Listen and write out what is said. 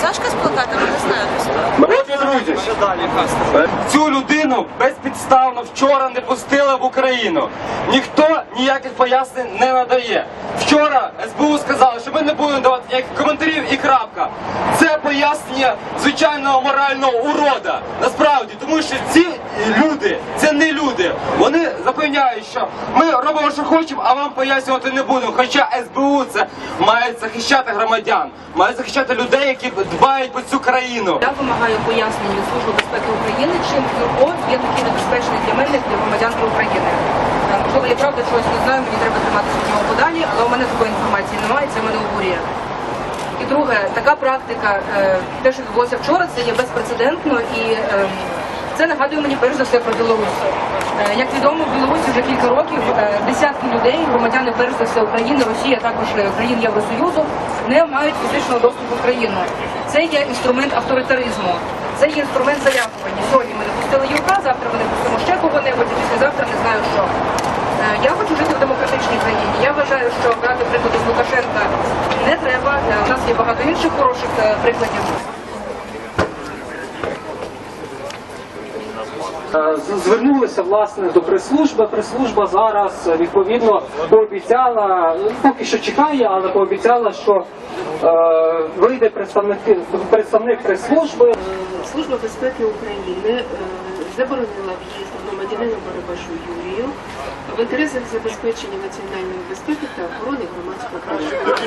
Сашка з плакатами не знаю. Друзі, цю людину безпідставно вчора не пустили в Україну. Ніхто ніяких пояснень не надає. Вчора СБУ сказали, що ми не будемо давати ніяких коментарів і крапка. Це пояснення звичайного морального урода. Насправді, тому що ці люди, це не люди. Вони запевняють, що ми робимо, що хочемо, а вам пояснювати не будемо. Хоча СБУ це має захищати громадян, має захищати людей, які дбають про цю країну. Я вимагаю пояснень від Служби безпеки України, чим ЮРО є такий небезпечний для мене, як для громадянки України. Е, Можливо, я правда щось не знаю, мені треба триматися від подалі, але у мене такої інформації немає, це мене обурює. І друге, така практика, е, те, що відбулося вчора, це є безпрецедентно і е, це нагадує мені перш за все про Білорусь. Е, Як відомо, в Білорусі вже кілька років е, десятки людей, громадяни перш за все України, Росії, а також е, країн Євросоюзу, не мають фізичного доступу в країну. Це є інструмент авторитаризму, це є інструмент залякування. Сьогодні ми не пустили Юрка, завтра ми не пустимо ще кого-небудь, післязавтра не знаю що. Я хочу жити в демократичній країні. Я вважаю, що брати приклади з Лукашенка не треба. У нас є багато інших хороших прикладів. Е, з- Звернулися власне до прес-служби. Прес-служба зараз е, відповідно пообіцяла, ну, поки що чекає, але пообіцяла, що е, вийде представник, представник прес-служби. Служба безпеки України е, заборонила в'їзд громадянину Барабашу Юрію в інтересах забезпечення національної безпеки та охорони громадського права.